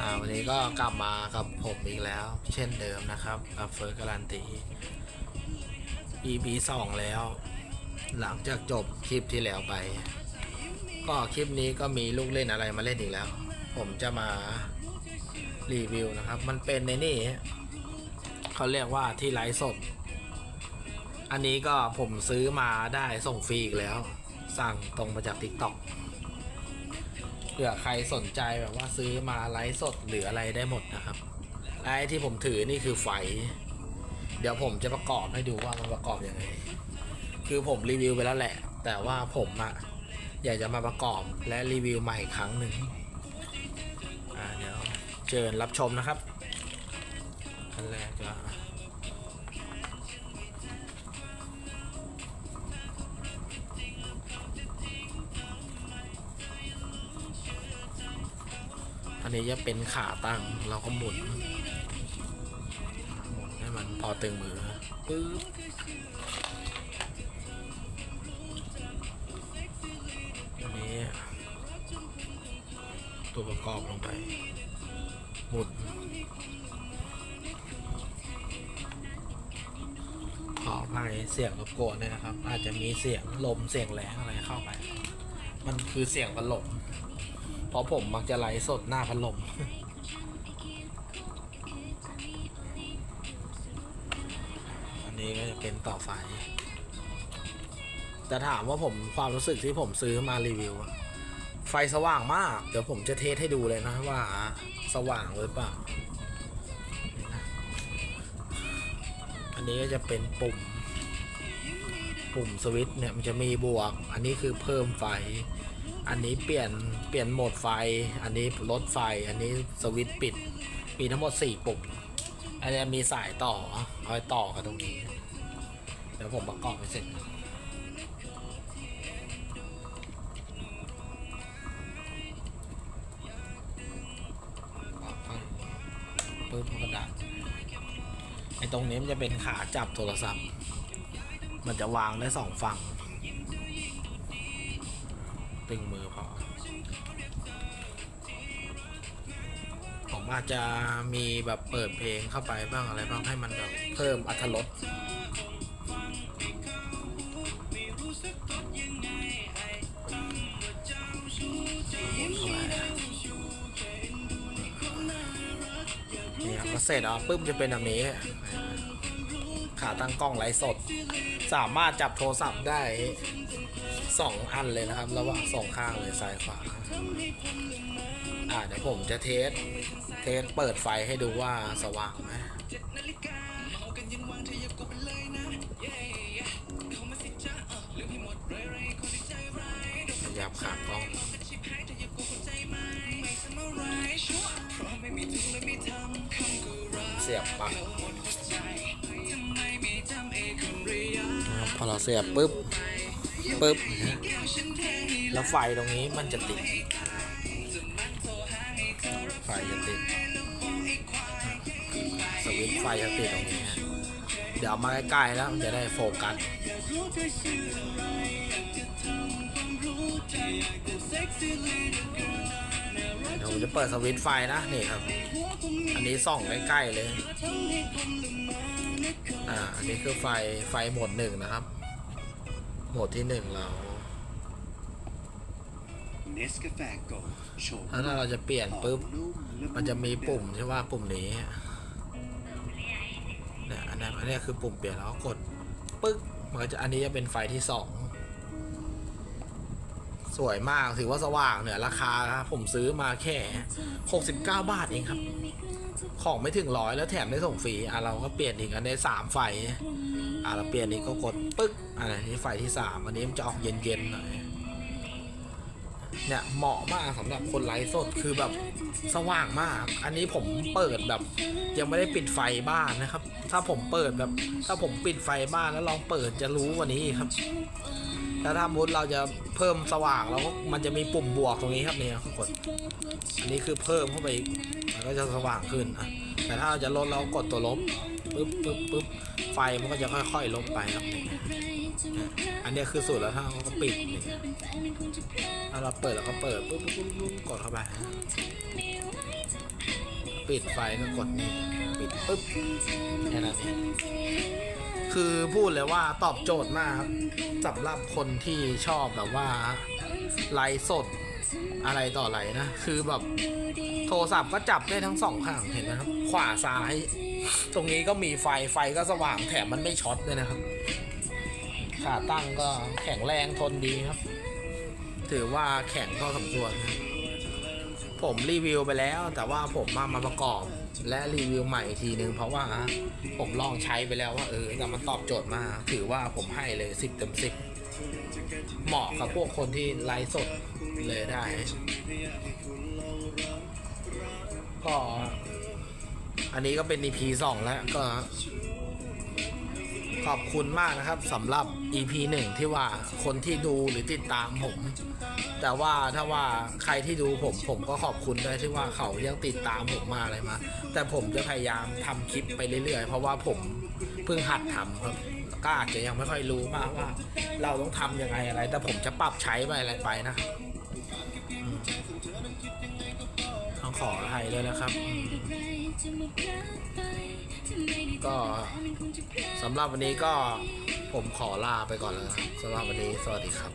อ่าวันนี้ก็กลับมากับผมอีกแล้ว เช่นเดิมนะครับกับเฟิร์สการันตี EP สองแล้ว หลังจากจบคลิปที่แล้วไป ก็คลิปนี้ก็มีลูกเล่นอะไรมาเล่นอีกแล้ว ผมจะมารีวิวนะครับ มันเป็นในนี่เขาเรียกว่าที่ไลฟ์สด อันนี้ก็ผมซื้อมาได้ส่งฟรีอีกแล้ว สั่งตรงมาจาก TikTok ผื่อใครสนใจแบบว่าซื้อมาไลฟ์สดหรืออะไรได้หมดนะครับ ไอ้ที่ผมถือนี่คือไฟ เดี๋ยวผมจะประกอบให้ดูว่ามันประกอบยังไง คือผมรีวิวไปแล้วแหละ แต่ว่าผมอะอยากจะมาประกอบและรีวิวใหม่อีกครั้งหนึ่งอ่าเดี๋ยวเชิญรับชมนะครับขั้นแรกก็ อันนี้จะเป็นขาตั้งเราก็หมุน หมุนให้มันพอตึงมือปึ๊บอันนี้ ตัวประกอบลงไป หมุนขออภัยเสียงรบกวนด้วยนะครับ อาจจะมีเสียงลมเสียงแรงอะไรเข้าไป มันคือเสียงพัดลม เพราะผมมักจะไลฟ์สดหน้าพัดลมอันนี้ก็จะเป็นต่อไฟแต่ถามว่าผมความรู้สึกที่ผมซื้อมารีวิวอะไฟสว่างมาก เดี๋ยวผมจะเทสให้ดูเลยนะว่าสว่างหรือเปล่า อันนี้ก็จะเป็นปุ่ม ปุ่มสวิตช์เนี่ยมันจะมีบวก อันนี้คือเพิ่มไฟ อันนี้เปลี่ยนเปลี่ยนโหมดไฟ อันนี้ลดไฟ อันนี้สวิตช์ปิด มีทั้งหมด 4 ปุ่ม อันนี้มีสายต่อ เอาไต่อกับตรงนี้ เดี๋ยวผมประกอบไปเสร็จปึ๊บมันก็ดับไอ้ตรงนี้มันจะเป็นขาจับโทรศัพท์ มันจะวางได้สองฝั่ง ตึงมือพอ ผมอาจจะมีแบบเปิดเพลงเข้าไปบ้างอะไรบ้างให้มันแบบเพิ่มอัตรสเนี่ครับก็เสร็จอะปุ๊บจะเป็นแบบนี้ ขาตั้งกล้องไลฟ์สด สามารถจับโทรศัพท์ได้ สองอันเลยนะครับระหว่างสองข้างเลยซ้ายขวาอ่าเดี๋ยวผมจะเทส เทสเปิดไฟให้ดูว่าสว่างไหมขยับขากล้องเสียบปลั๊กพอเราเสียบปุ๊บ ปุ๊บ แล้วไฟตรงนี้มันจะติด ไฟจะติด สวิตช์ไฟจะติดตรงนี้ฮะเดี๋ยวเอามาใกล้ๆแล้วมันจะได้โฟกัสเดี๋ยวผมจะเปิดสวิตช์ไฟนะนี่ครับ อันนี้ส่องใกล้ๆเลย อ่า อันนี้คือไฟไฟโหมดหนึ่งนะครับโห มดที่หนึ่งเราเนสกาแฟโกโชว์แล้วถ้าเราจะเปลี่ยนปุ๊บ มันจะมีปุ่มที่ว่าปุ่มนี้เนี่ยอันนี้อันนี้คือปุ่มเปลี่ยนแล้วก็กดปึ๊กมันก็จะอันนี้จะเป็นไฟที่สอง สวยมากถือว่าสว่างเนี่ยราคาครับผมซื้อมาแค่ 69 บาทเองครับ ของไม่ถึงร้อยแล้วแถมได้ส่งฟรีอะเราก็เปลี่ยนอีกอันนี้สามไฟอะเราเปลี่ยนอีกก็กดปึ๊กอันนี้ไฟที่สามอันนี้มันจะออกเย็นๆหน่อยเนี่ยเหมาะมากสำหรับคนไลฟ์สดคือแบบสว่างมาก อันนี้ผมเปิดแบบ ยังไม่ได้ปิดไฟบ้านนะครับ ถ้าผมเปิดแบบ ถ้าผมปิดไฟบ้านแล้วลองเปิดจะรู้กว่านี้ครับ แล้วถ้ามุดเราจะเพิ่มสว่างแล้วก็มันจะมีปุ่มบวกตรงนี้ครับเนี่ยกดอันนี้คือเพิ่มเข้าไปอีกมันก็จะสว่างขึ้นอะแต่ถ้าเราจะลดเรากดตัวลบปึ๊บปึ๊บปึ๊บไฟมันก็จะค่อยๆลบไปครับนี่อันนี้คือสุดแล้วถ้าเราก็ปิดนี่ถ้าเราเปิดแล้วก็เปิดปึ๊บปึ๊บปึ๊บปึ๊บกดเข้าไปปิดไฟก็กดนี่ปิดปึ๊บแค่นั้นเอง คือพูดเลยว่าตอบโจทย์มากจับสำหรับคนที่ชอบแบบว่าไลฟ์สดอะไรต่ออะไรนะ คือแบบโทรศัพท์ก็จับได้ทั้งสองข้างเห็นไหมครับ ขวาซ้าย ตรงนี้ก็มีไฟไฟก็สว่างแถมมันไม่ช็อตด้วยนะครับ ขาตั้งก็แข็งแรงทนดีครับ ถือว่าแข็งพอสมควรผมรีวิวไปแล้ว แต่ว่าผมมามาประกอบ และรีวิวใหม่อีกทีนึง เพราะว่าผมลองใช้ไปแล้วว่าเออแต่มันตอบโจทย์มากถือว่าผมให้เลยสิบเต็มสิบเหมาะกับพวกคนที่ไลฟ์สดเลยได้ ก็อันนี้ก็เป็น EP สองแล้วก็ ขอบคุณมากนะครับสำหรับ EP 1ที่ว่าคนที่ดูหรือติดตามผม แต่ว่าถ้าว่าใครที่ดูผมผมก็ขอบคุณด้วยที่ว่าเขายังติดตามผมมาอะไรมา แต่ผมจะพยายามทำคลิปไปเรื่อยๆ เพราะว่าผมเพิ่งหัดทำครับก็อาจจะยังไม่ค่อยรู้มากว่า เราต้องทำยังไงอะไร แต่ผมจะปรับใช้ไปอะไรไปนะต้องขออภัยด้วยนะครับ ก็สำหรับวันนี้ก็ผมขอลาไปก่อนแล้วสำหรับวันนี้สวัสดีครับ